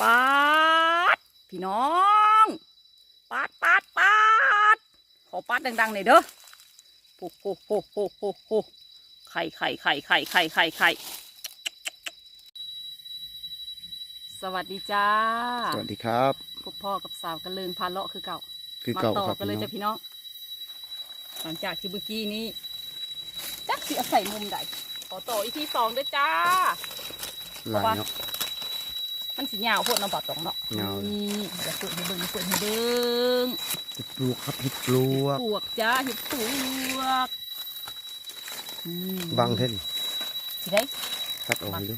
ปาดพี่น้องปาดปาดปาดขอปาดดังๆหน่อยเด้อโอ้โหโหโหโหโหไข่ไข่ไข่ไข่ไข่ไข่ไข่สวัสดีจ้าสวัสดีครับพบพ่อกับสาวกันเลินพาเลาะคือเก่าคือมาเก่าต่อครับกันเลยพี่น้จ้ะองพี่น้องหลังจากที่เมื่อกี้นี้จักสิเอาใส่มุมใดขอต่ออีพีสองด้วยจ้าหลายเนาะ มันสิยาวโพดเนาะบ่ตองเนาะยาวนี่เดี๋ยวเปิดให้เบิ่งเปิดให้เบิ่งเห็ดปลวกครับเห็ดปลวกปวกจ้าเห็ดปวกอืมบังเท่นสิได้ ตัดออกให้ดู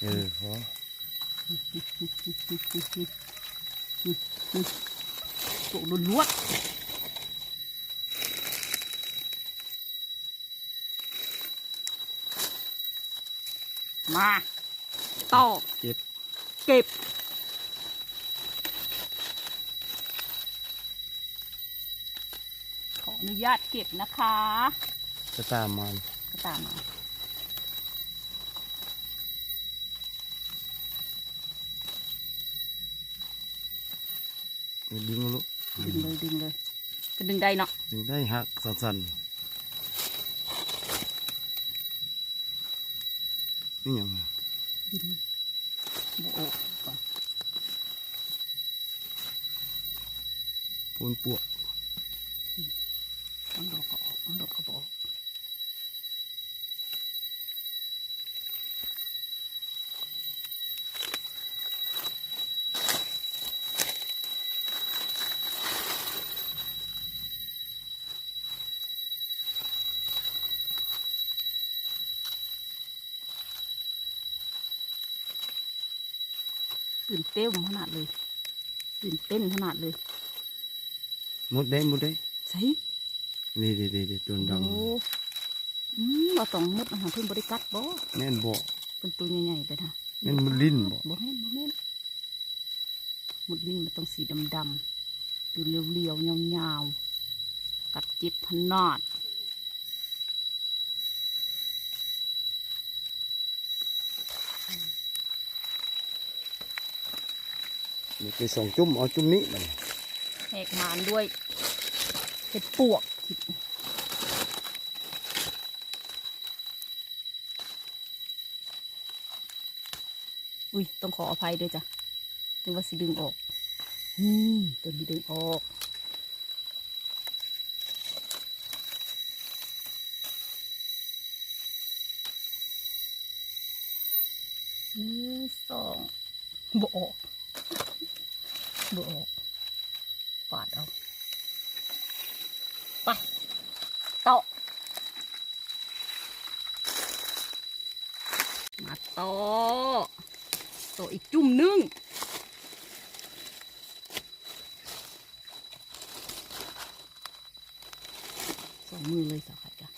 เออพอปวกล้วนๆมา ต่อเก็บ เก็บ ขออนุญาตเก็บนะคะจะตามมันก็ตามมาดึงลูกดึงเลยดึงเลยก็ดึงได้เนาะดึงได้หักสั้นๆนี่ยังไงดึ ปูนปวกต้องดอกก็ออกต้องดอกก็บอก เต้นขนาดเลยตื่นเต้นขนาดเลยหมดได้หมดได้ใส่นี่ดีดีดีตัวดโอ้อืมเราต้องมุดอาหารเพิ่นบริกัดบ่ำแม่นบ่เป็นตัวใหญ่ๆไปนะแม่นมุดลิ้นบ่บ่แม่นบ่แม่นมุดลิ้นมันต้องสีดำๆตัวเรียวๆยาวๆกัดเจ็บขนาด นี่ไปส่งจุ่มเอาจุ่มนี้มันแหกมานด้วยเห็ดปวกอุ้ยต้องขออภัยด้วยจ้ะนึกว่าสิดึงออกอืมตัวนี้ดึงออกหนึ่งสองบออก บออกปาดเอาไปต่อมาโต่อต่ออีกจุ่มหนึงสองมือเลยสาวขาจ้ะ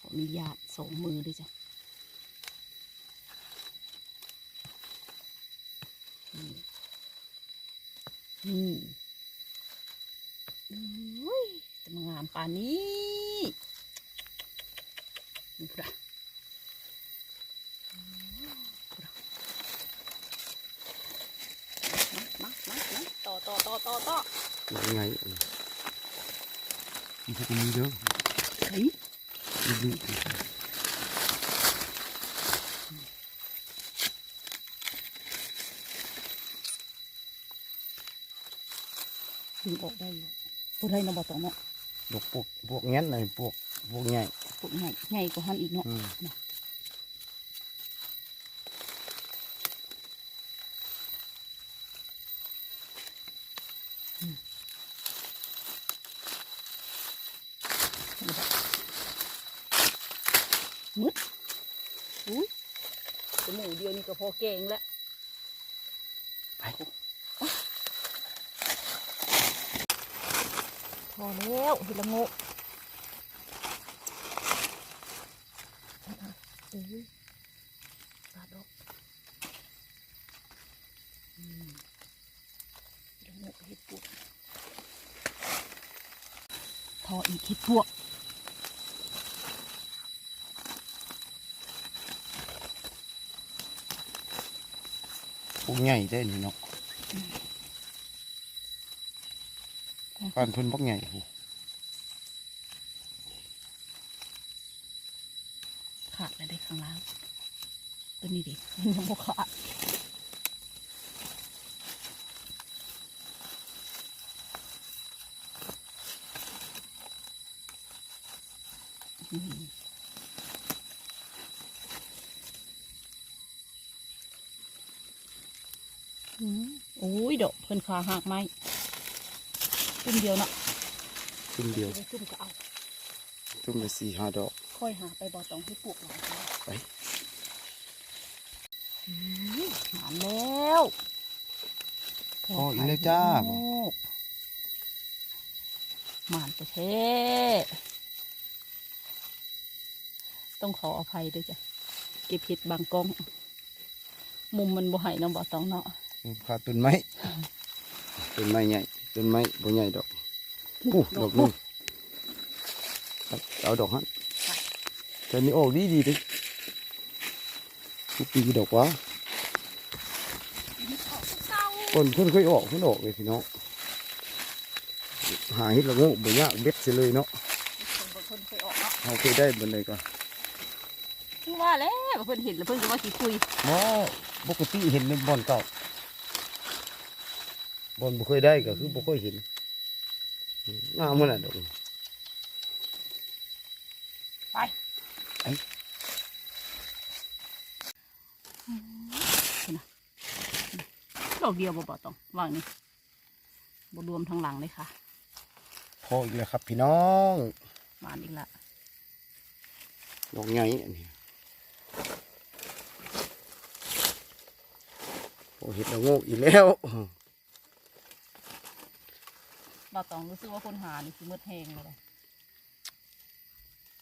ขออนุญาตสองมือด้วยจ้ะ อืมอุ้ยจะมางามป่านนี้นี่พุดะมามามามาต่อต่อต่อต่อต่อยังไงมันจะมีเด้อเฮ้ยดึงดึงออกได้อยู่ตัวไรเนาะบ่ต้องเนาะพวกพวกพวกงั้นเลยพวกพวกใหญ่พวกใหญ่ใหญ่กว่าหันอีกเนาะอืมมึดอุ้ยตัวหมูเดียวนี่ก็พอเก่งแล้ว ไป พอ แล้วเห็ดละโงกเอ้ยปลาดอกอืมเห็ดละโงกเห็ดปวกพออีกเห็ดปวกพวกใหญ่ได้นี่เนาะ ปานพิ่นพวกใหญ่หขาดเลยได้ข้างล่างตัวนี้ดิยังบ่ขาดอืมอืมโอ้ยดอกเพิ่นขาหักไหม จุ่มเดียวเนาะจุ่มเดียวไปจุ่มก็เอาจุ่มไปสี่ห้าดอก ค่อยหาไปบ่อตองที่ปลูกหลายตัวไปอืมหาแล้วพออีกแล้วจ้าโอ้หมานประเทศต้องขออภัยด้วยจ้ะ เก็บผิดบางกล้อง มุมมันบ่ใหายน้องบ่อตองเนาะขาดต้นไม้ต้นไม้ใหญ่ ต้นไม้บ่ใหญ่ดอกอู้ดอกหนึงครับเอาดอกฮันแต่นี่ออกดีดีดิทุกปีดอกวะคนเพิ่นเคยออกเพิ่นออกเลยพี่น้องหาเห็ดละโงกบ่ยากเบ็ดเสียเลยเนาะคนบ่เพิ่นเคยออกเนาะเราเคยได้บนใดก่อนคือว่าแล้วเพิ่นเห็นแล้วเพิ่นก็ว่าสิคุยหมอปกติเห็นในบ่อนเก่า บ่อนบ่เคยได้ก็คือบ่เคยเห็นงามมันน่ะดอกไปไอ้ดอกเดียวบ่บ่อตองวางนี่บ่รวมทางหลังเลยค่ะพออีกแล้วครับ พี่น้องหวานอีกละดอกใหญ่อันนี้โอ้เห็ดละโงกอีกแล้ว บ่อตองรู้สึกว่าคนหานี่คือมืดแหงเลย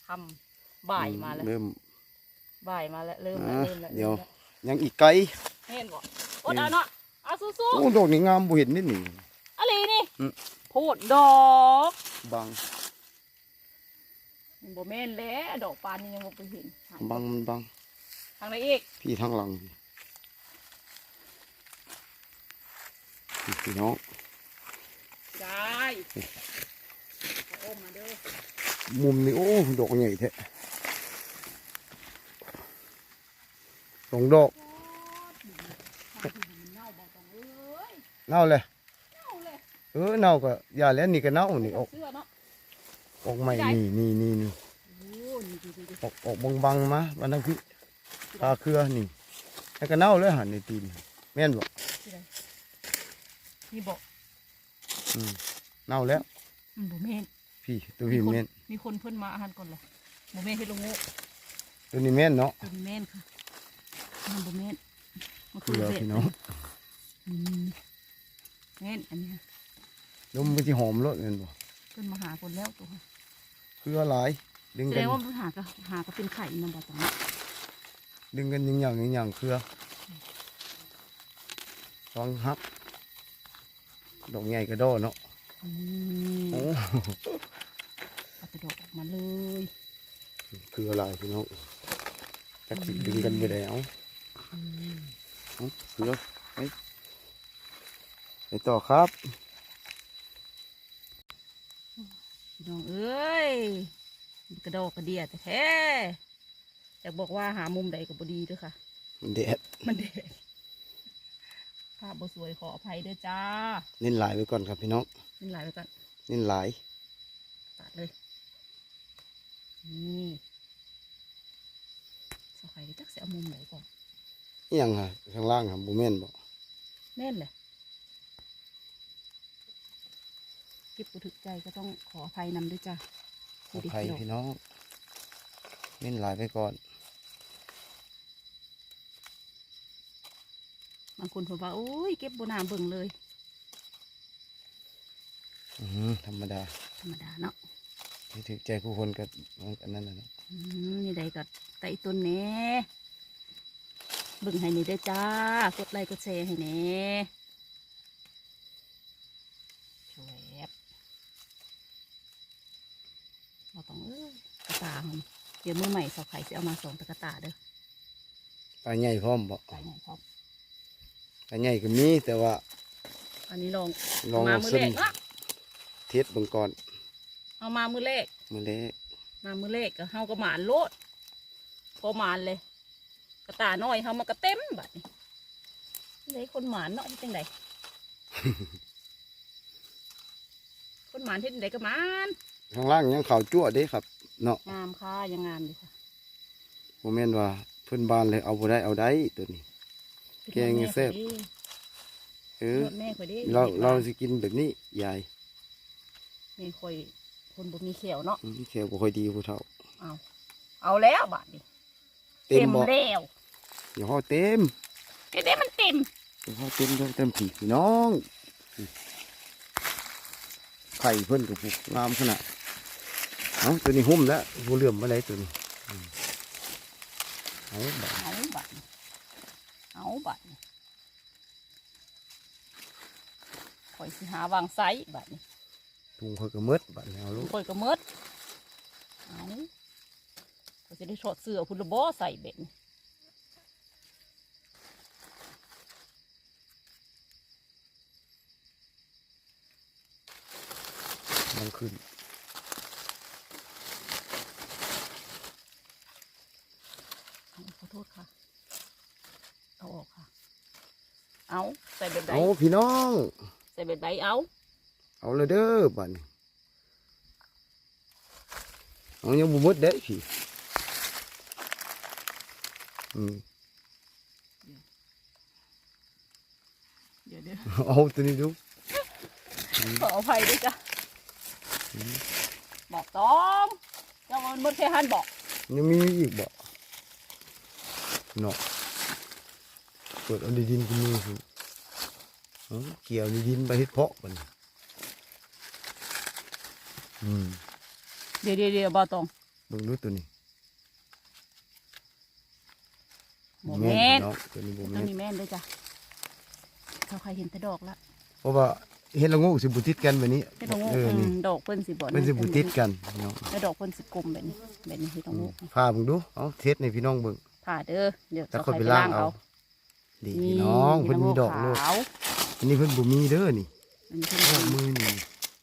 ทำบ่ายมาแล้วเริ่มบ่ายมาแล้วเริ่มแล้วอะเริ่มแล้วเดี๋ยวริ่มแล้วยังอีกไกลเห็นบ่อดเอาเนาะเอาสู้โอ้ดอกนี่งามบ่เห็นนิดหนึ่งๆอะไรนี่อืมพูดดอกบางมันบ่แม่นแล้วดอกปานนี่ยังบ่ไปเห็นบางมันบางทางไหนอีกพี่ทางหลังพี่น้อง ได้โอ้มาเด้อมุมนี่โอ้ดอกใหญ่แท้สองดอกเน่าบ่ต้องเอ้ยเน่าเลยเน่าเลยเออเน่าก็อย่าแล้วนี่ก็เน่านี่ออกเสื้อเนาะออกใหม่นี่นี่นี่นี่โอ้นี่ดูๆออกออกบางบางๆมาวันนั้นพี่ตาเครือนี่แล้วก็เน่าเลยหันในตีนแม่นบ่ๆที่ใดนี่บอก อืมเน่าแล้วมันบ่แม่นพี่ตัวพี่คนแม่นมีคนเพิ่นมาอาหารก่อนเลยบ่แม่นเฮ็ดลงโง่ตัวนี้แม่นเนาะเป็นแม่นค่ะมันบ่แม่นมันเคคือรือเบ็ดพี่น้องอืมแม่นอันนี้ค่ะลมมันที่หอมรสแม่นบ่เพิ่นมาหาคนแล้วตัวค่ะเครือหลายดึงแสกัดนงว่ามันหาก็หาก็เป็นไข่นำบ่ตรงนี้ดึงกันอยังอย่างอย่างอย่างเครือลองฮับ ดอกใหญ่กระโดดเนาะอืมโอ้เอาไปดอกออกมาเลยเครือหลายพี่น้องจักสิดึงกันไปแล้วอืมเอาเครือไปไปต่อครับพี่น้องเอ้ยมันกระดอกกระเดียแต่แท้อยากบอกว่าหามุมใดก็บ่ดีเด้วยค่ะ มันแดดมันเด็ด ภาพบ่สวยขออภัยด้วยจ้า เน้นหลายไว้ก่อนครับพี่น้อง นี่หลายไปก่อนเน้นหลาย ตัดเลย นี่สะไข่จักเสียมุมไหนก่อน อหยังค่ะข้างล่างครับบูแม่นบอกแน่นเลยเก็บกูถึกใจก็ต้องขออภัยนำด้วยจ้าขออภัยพี่น้องเน้นหลายไปก่อน บางคนบอกว่าโอ้ยเก็บบนาเบิ่งเลยอือธรรมดา ธรรมดาเนาะที่ถือใจผู้คนกับอันนั้นนะเนาะอืมนี่ใดก็ไต่ต้นแหน่เบิ่งให้นี่ด้วยจ้ากดไลค์กดแชร์ให้แหน่ช่วยแอบเราต้องเอ้ยกระตามันเดี๋ยวมือใหม่สาวไข่จะเอามาส่งตะกระตาเด้อปลาใหญ่พร้อมบอกไก่ใหญ่พร้อม อันใหญ่ก็มีแต่ว่า อันนี้ลองลองมาเอามือเส้แรนกเนาะเทสเบิ่งก่อนเอามามือแรกมื้อแรกมามือแรกก็เฮาก็หมานโลดพอหมานเลย กระตาน้อยเฮามันก็เต็มบัดนี้เลยคนหมานเนาะที่จังได คนหมานที่จังไดก็หมานข้างล่างยังขาวจั่วเด้ครับเนาะงามค่ะยังงามเลยค่ะบ่แม่นว่าเพิ่นบ้านเลยเอาบ่ได้เอาได้ตัวนี้ แกงไงแซ่บเออแม่ข่อยดิเราฮ็ดเราบ้นสิกินแบบนี้ยายแม่ข่อยคนบ่มีเขียวเนาะอืมแค่บ่ค่อยดีผู้เฒ่าเอาเอาแล้วบัดนี้เต็มบ่แล้วอย่าห่อเต็มเดี๋ยวนี้มันเต็มอย่าห่อเต็มเต็มเต็มผีพี่น้องไข่เพิ่นก็ผูกงามขนาดเอ้าตัวนี้หุ้มแล้วบ่เหลื่อมมาได้ตัวนี้อืมเอาบัดเอาบัดนี้ เอาบัดนี้ข่อยสิหาวางไซบัดนี้ถุงเขาก็หมืดบัดนี้เอาลูกข่อยก็หมดเอาข่อยจะได้ถอดเสื้อพุ่นละบ่ใส่เบ็ดนี่มันขึ้น เอาขอโทษค่ะ เอาออกค่ะ เอา ใส่เบ็ดใดเอาพี่น้อง ใส่เบ็ดใดเอา เอาเลยเด้อบัดนี้เอายังบ่หมดเด้พี่อืมเดี๋ยวเดี๋ยวเอาตัวนี้ดูขออภัยด้วยจ้ะบอกต้องเจ้ามันหมดแค่หันบอกยังมีอีกบ่เนาะเปิดเอาในดินก็มีสิเอา เกี่ยวในดินไปเฮ็ดเพาะบัดนี้อืมเดี๋ยวเดี๋ยวเดี๋ยวบอตรงเบิ่งดูตัวนี้โมเมนเนาะตัวนี้บ่ต้แม่องนมีแม่นด้วยจ้ะเขาใครเห็นแต่ดอกละเพราะว่าเฮ็ดละงูสิบ่ติดกันแบบนี้เห็ดดอกงูเอออืนี่มดอกเพิ่นสิบ่มันสิบ่ติดกันเนาะแล้วดอกเพิ่นสิกลมแบบนี้แบบนี้เห็ดดอกงูพาเบิ่งดูเอาเทสให้พี่น้องเบิ่งผ่าเด้อเดี๋ยวแต่เจ้าคนใครไปไปล่าล่างงเอาเอาดีพี่น้องเพิ่นมีดอกขโลดาว อันนี้เพิ่นบ่มีเด้อนี่อันนี้เพิ่นดบ่อกมีมือนี่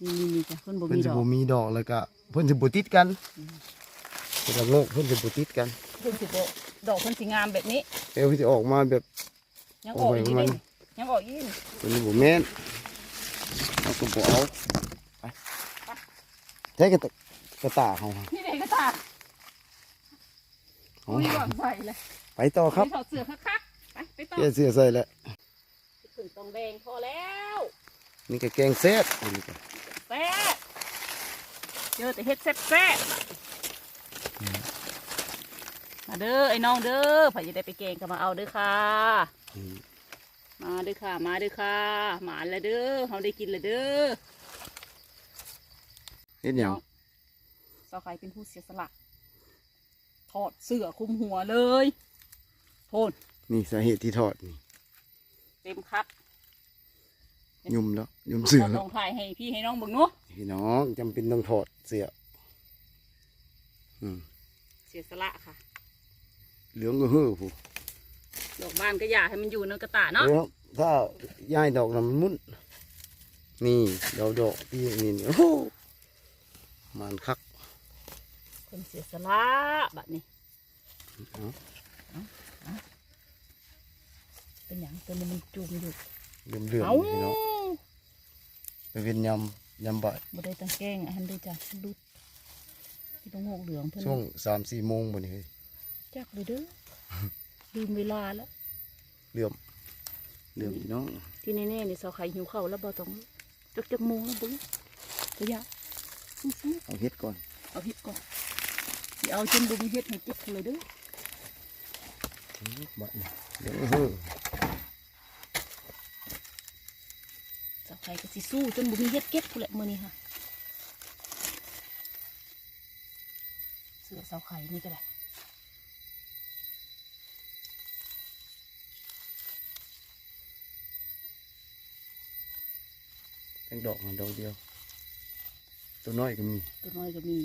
นี่นี่นี่จ้ะเพิ่นบ่เพิ่นมีสิดอกบ่มีดอกแล้วก็เพิ่นสิบ่ติดกันเพิ่นละโงกเพิ่นสิบ่ติดกันเพิ่นสิบ่ดอกเพิ่นสิงามแบบนี้ เอวเพิ่นสิออกมาแบบ ยังออกอีกโอ้ยมันเด้ยังออกอีกตัวนี้บ่แม่นเอาก็บ่เอาไปใช้กระตะกระตาเฮานี่เด็กก็ตาเอาอุ้ยหวังใส่เลยไปต่อครับไปถอดเสื้อคักๆไปไปต่อ เปลี่ยนเสื้อใส่แล้ว ถึงตองแดงพอแล้วนี่ก็แกงแซ่บอันนี้ก็แซ่บเจอแต่เฮ็ดแซ่บแซ่บมาเด้อไอ้น้องเด้อไผจะได้ไปเกงก็มาเอาเด้อค่ะอืมมาเด้อค่ะ มาเด้อค่ะ หมาแล้วเด้อเขาได้กินแล้วเด้อเฮ็ดหยังสาวใครเป็นผู้เสียสละถอดเสื้อคลุมหัวเลยโทนนี่สาเหตุที่ทอดนี่ เต็มครับยุ่มแล้วยุ่มเสื้อขแล้ลวองถ่ายให้พี่ให้น้องเบิ่งเนาะพี่น้องจำเป็นต้องถอดเสื้ออืมเสียสละค่ะเหลืองก็เฮ้อผู้ดอกบ้านก็อยากให้มันอยู่ในกระตาเนาะเดี๋ยวถ้าย้ายดอกน้ำมันมุนนี่ดอกดอกที่นี่นี่โอ้โหมันคักคนเสียสละแบบนี้ เอา เป็นอย่างตัวนี้มันจุ่มอยู่เหลืองเหลืองเอ้าพี่น้องไปเป็นยำยำบ่ายบ่ได้ตั้งแกล้งอันได้จ้ะดุดที่ต้องหกเหลืองเพิ่นช่วงสามสี่โมงบ่นี่เฮ้ยจักเลยเด้อลืมเวลาแล้วเหลื่อมเหลื่อมพี่น้องที่แน่ๆนี่สาวไข่หิวข้าวแล้วบ่ต้องจักจักโมงแล้วบุ้งระยะซื้อเอาเฮ็ดก่อนๆเอาเฮ็ดก่อนสิเอาจนบ่มีเฮ็ดให้เก็บเลยเด้อบ่ายเหลืองเฮ้อ สาว ไข่ก็สิสู้จนบ่มีเฮ็ดเก็บพุ่นแหละมื้อนี้ค่ะเสือสาวไข่นี่ก็ได้แตงดอกมันดอกเดียว ตัวน้อยก็มี ตัวน้อยก็มี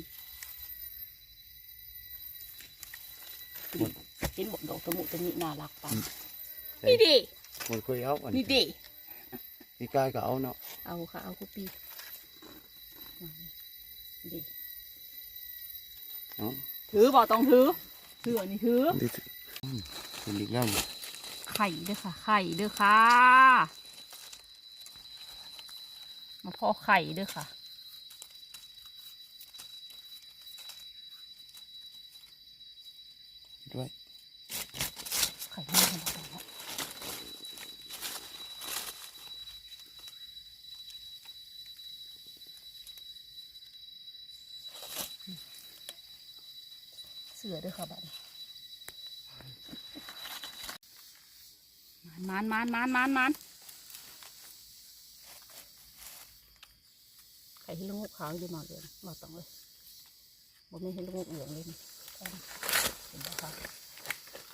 เห็นบอกดอกตะมุตะมิน่ารักปังอืมนี่ดิมันเคยเอาอันนี่เด็ พี่กายก็เอาเนาะเอาค่ะเอากุปีเด็เนาะถือบ่ต้องถือถืออันนี้ถือนี่สิอืมเป็นอีกแล้วนี่ไข่เด้อค่ะ ไข่เด้อค่ะมาพ่อไข่เด้อค่ะด้วย ไข่แห้งกันต่อเนาะเสือเด้วยค่ะบัดนี้มันมันมันมันมันไข่ให้ลูกขาวอยู่หมดเลยมาต้องเลยบ่ไม่ให้ลูกเหลืองเลยนี่เห็นไหมคะ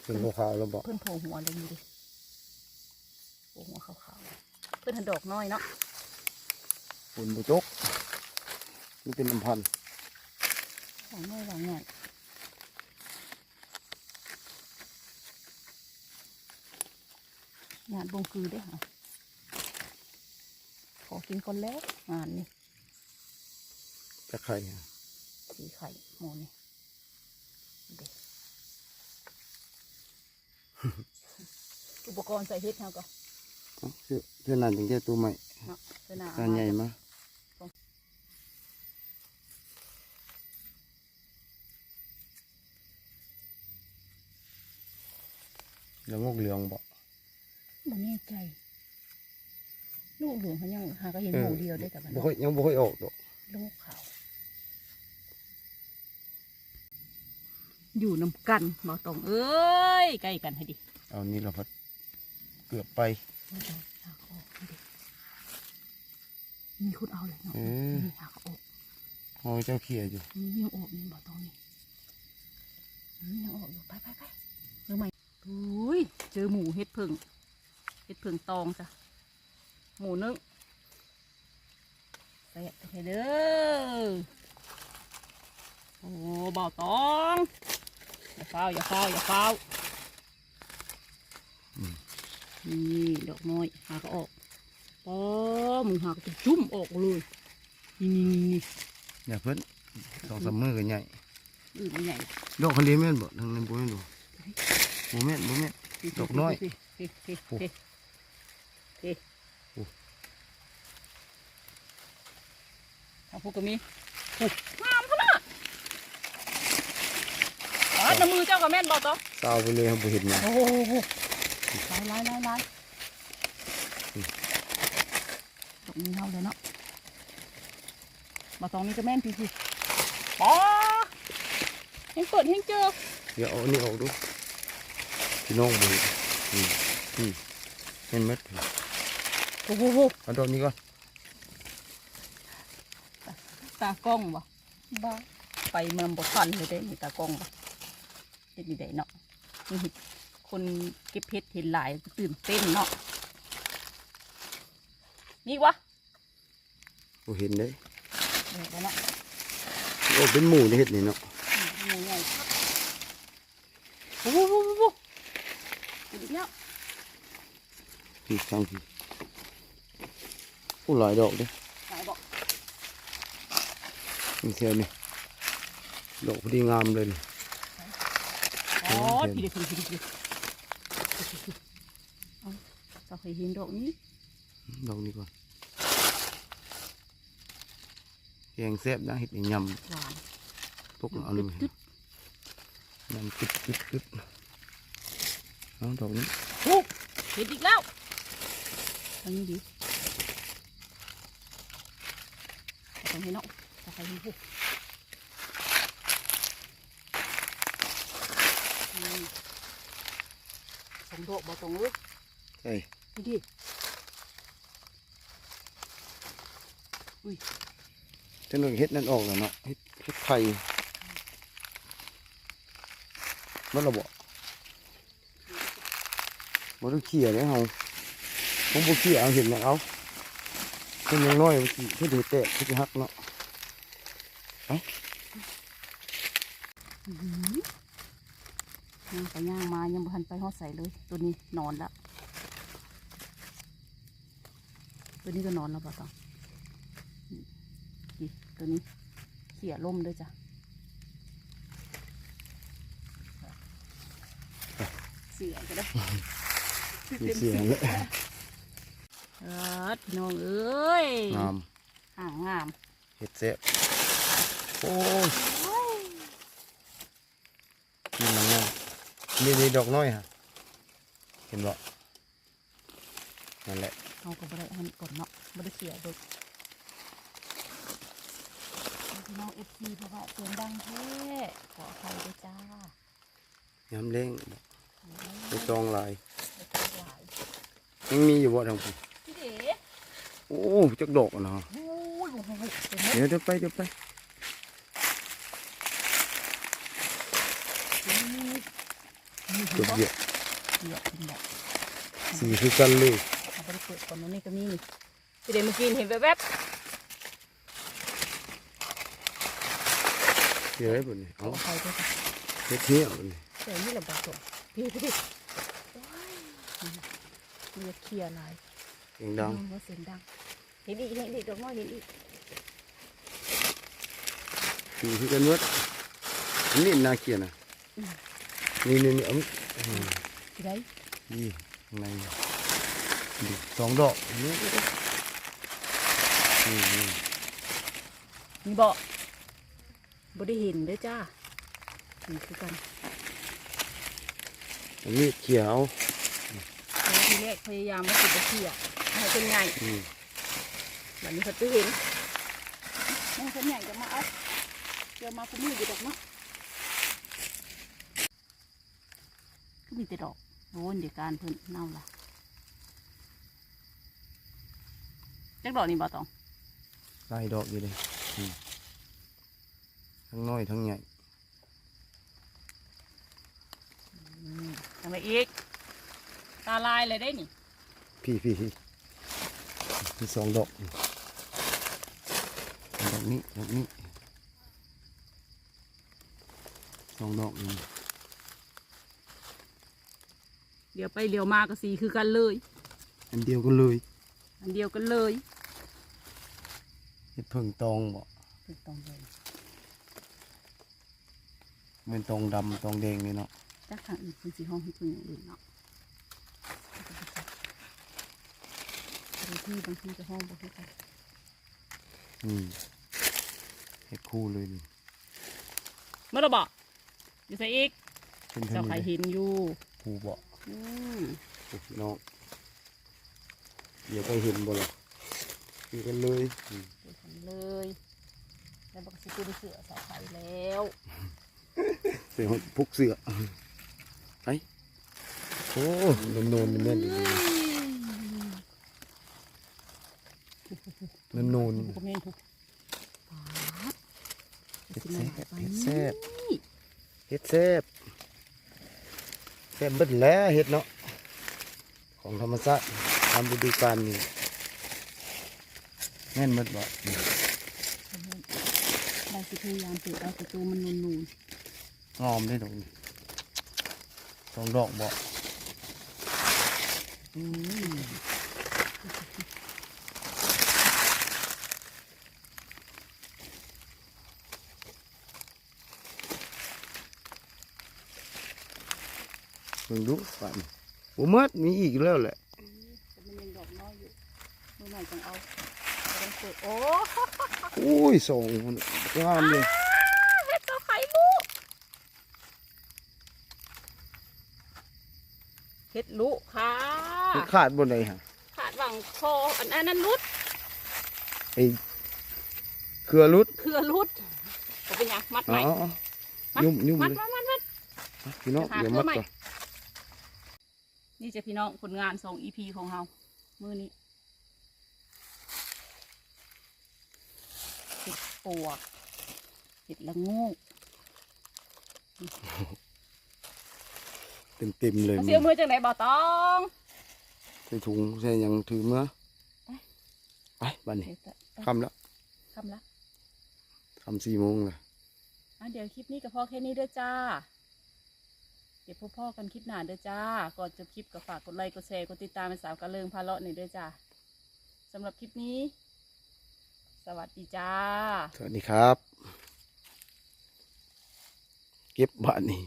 เป็นขาวๆแล้วบอกเพื่อนโผล่หัวเลยนี่ดิโผล่หัวขาวๆเพื่อนหันดอกน้อยเนาะฝุ่นบุจกนี่เป็นลำพันธ์หวางน้อยหวางใหญ่ งานบงคือได้อค่ะขอกินก่อนแล้วงานนี่จะไข่อะสีไข่หมอนี่เด็กอุปกรณ์ใส่เฮ็ดเท่าก็เอ้าเสื้อเสื้อนั่นถึงจะตัวใหม่เนาะเสื้อหนาการใหญ่มาแล้วงกเหลืองบอก บ่แน่ใจ ลูกเหลืองเขายังหาก็เห็นหมูเดียวได้แต่มันบ่ค่อยยังบ่ค่อยออกดอกลูกขาวอยู่น้ำกันบ่ตรงเอ้ยใกล้กันให้ดิเอานี่เราพัดเกือบไปไม่ต้องหาเขาออกให้ดิมีคุณเอาเลยเนาะเออนี่หาเขาออกพอเจ้าเขี่ยอยู่นี่ยังออกนี่บ่ตรงนี่นี่ยังออกอยู่ไปไปไปเรือใหม่อุ้ยเจอหมูเห็ดผึ่ง เห็ดผึ่งตองจ้ะ หมูนึ่งแปะไปเด้อ โอ้บ่าวตอง อย่าเฝ้าอย่าเฝ้าอย่าเฝ้านี่ดอกน้อยหาก็ออกป้อมึงหาก็จะจุ่มออกเลยนี่นี่นี่นี่อย่าเพิ่นสองสามมือกันใหญ่อื่นไม่ใหญ่ดอกคันนี้แม่นบ่ทางนั้นบ่แม่นบ่บ่แม่นบ่แม่นดอกน้อย เฮ้เฮ้เฮ้เฮ้เฮ้ โอ้ ทางพวกก็มีโอ้งามขนาดอ๋อน้ำมือเจ้ากับแม่นบอกต่อสาวไปเลยครับบ่เห็นหยังโอ้โหลายลายลายลายตรงนี้เท่าเลยเนาะมาตรงนี้ก็แม่นพี่สิป๋อเฮงเปิดเฮงเจอเดี๋ยวเอาอันนี้ออกดูพี่น้องบ่เห็นอืมอืมเห็นไหมโอ้โหเอาดอกนี้ก่อน ตากล้องบ่บ้าไปเมืองบ่ทันเลยได้นี่ตากล้องบ่เฮ็ดนี่ได้เนาะนี่เห็นคนเก็บเพชรเห็นหลายตื่นเต้นเนาะนี่วะบ่เห็นเด้เดี๋ยวเนาะโอ้เป็นหมูในเฮ็ดนี่เนาะหมูใหญ่ครับโอ้โหโอ้โหโอ้โหเห็นอีกแล้วที่ทางที่ผู้หลายดอกเด้หลายบอก นี่แค่นี้ดอกพอดีงามเลยนี่อ๋อทีเดียวทีเดียวทีเดียวเอาจะเคยเห็นดอกนี้ดอกนี้ก่อนแกงแซ่บนะเฮ็ดให้ยำหวานพวกเอาเลยตึ๊ดยำกึดกึดกึดเอาดอกนี้โอ้เห็นอีกแล้วอันนี้ดีตรงนี้เนาะ จะใครเห็นพวกนี่สมโดอกบ่ตรงเลยใช่นี่ดิถ้าเราเฮ็ดนั่นออกแล้วเนาะเฮ็ดเฮ็ดไข่มันระบ่บ่ต้องเขี่ยเลยเฮาผมบ่เขี่ยเอาเห็นแล้วเอาเพิ่นยังน้อยมันสิเพิ่นสิแตกเพิ่นสิหักเนาะอื้อหือ ย่างไปย่างมายังบ่ทันไปฮอดใส่เลย ตัวนี้นอนละตัวนี้ก็นอนแล้วป่ะตองนี่ตัวนี้เขี่ยล่มด้วยจ้ะเสือก็ได้มีเสียงเลยเออพี่น้องเอ้ยงามห่างงามเห็ดแซ่บ โอ้ยกินแล้วงามนี่นี่ดอกน้อยฮะเห็นบ่นั่นแหละเอาก็บ่ได้ให้มันกดเนาะบ่ได้เขี่ยด้วยพี่น้องเอฟซีเพราะว่าเสียงดังแท้ขออภัยด้วยจ้าย้ำเล้งไปจองลายไม่ต้องหลายยังมีอยู่บ่ทางพี่พี่เด๋โอ้จักดอกอะเนาะโอ้ยโอ้โหเห็นไหมเดี๋ยวเดี๋ยวไปเดี๋ยวไป นี่ เดี๋ยวเดี๋ยวเดี๋ยวกินแบบสีคือกันเลยเอาไปเปิดก่อนนะนี่ก็มีนี่พี่เด๋เมื่อกี้เห็นแวบเดี๋ยวได้บ่นี่ๆขเอาออภัยด้วยจ้ะเฮ็ดเหี้ยวนี่เดี๋ยวนี่แหละบาดตัวพี่พี่ว้ายเรียกเคลียร์ลายเสียงดังว่าเสียงดังเห็นอีกเห็นอีกดอกน้อยเห็นอีกสีคือกันหมดอันนี้น่าเกลียดนะนี่นี่นี่เอาอืมที่ ไหนนี่ข้างในดูสองดอกนี่นี่นี่มีบ่บ่ได้เห็นเด้อจ้านี่คือกันอันนี้เขียวแล้วทีแรกพยายามว่าสิจะเคลียร์ให้เป็นไงอืมวันนี้เขาจะเห็นแม่เป็นใหญ่จะมาเอาเดี๋ยวมาคุมืออยู่ดอกเนาะก็ มีแต่ดอกโอ้ยเดี๋ยวการเพิ่นเน่าละจักดอกนี่บ่ตองลายดอกอยู่เลยอืมทั้งน้อยทั้งใหญ่ทำไมอีก ตาลายเลยได้นี่พี่พี่พี่มีสองดอกนี่ดอกนี้ดอกนี้สองดอกนี่ เดี๋ยวไปเดี๋ยวมาก็สีคือกันเลย อันเดียวกันเลย อันเดียวกันเลยเห็ดเพิ่งตองบ่ถูกต้องเลยแมันตองดำตองแดงนี่เนาะจากทางอื่นเป็นสีห้องที่เป็นอย่างอื่นเนาะบางที่บางที่จะห้องบางที่กันอืมเห็ดคู่เลยนี่เมื่อเราบอกอยู่ใส่อีกเป็นเจ้าเท่าใครนี้เลยเห็นอยู่ คู่บ่อืมโอ้พี่ น้องเดี๋ยวไปเห็นบ่ล่ะคือกันเลยอืมดูกันเลยแล้วบอกสิตัวเสือใส่ไฟแล้วเสียงพุกเสือไปโอ้นนนนแม่นดีนนนนก็แม่นทุกปาดเฮ็ดแซ่บไปเฮ็ดแซ่บนี่เฮ็ดแซ่บ แซ่บเบิดแล้วเฮ็ดเนาะของธรรมชาติตามฤดูกาลนี่แม่นหมดบ่อืมเราสิพยายามเปิดเอาประตูมันนูนงอมได้ดอกนี่สองดอกบ่ๆอืม เบิ่งดูฝันบ่หมดมีอีกแล้วแหละแต่มันยังดอกน้อยอยู่เมื่อไหร่จังเอาจะต้องเปิดโอ้อุ้ยส่งงามเลยเฮ็ดตัวไข่ลูกเฮ็ดลูกค่ะมันขาดบนไหนฮะขาดหวังคออันอันนั้นรุดไอ้เครือรุดเครือรุดก็เป็นหยังมัดอ๋ใหม่อยุ่มยุ่มมัดเลยมัดมัดมัดพี่น้องจะหาเดี๋ยวเครื่มัอดงใหม่ก่อน นี่จะพี่น้องผลงานสองอีพีของเรามือนี้เห็ดปวกเห็ดละโงูเต็มเต็มๆเลยเอามึเสียงมือจากไหนบ่ตองใส่ถุงใส่หยังถือเมื่อไปบ้านนี้เดี๋ยวจะค่ำแล้วทำละค่ำสี่โมงเลยอะเดี๋ยวคลิปนี้กับพ่อแค่นี้เด้อจ้า เดี๋ยวพ่อๆกันคลิปหน้าเด้อจ้า ก่อนจบคลิปก็ฝากกดไลค์ กดแชร์ กดติดตามเป็นสาวกระเลิงพาเลาะหน่อยเด้อจ้าสำหรับคลิปนี้ สวัสดีจ้า สวัสดีครับ เก็บบ้านนี้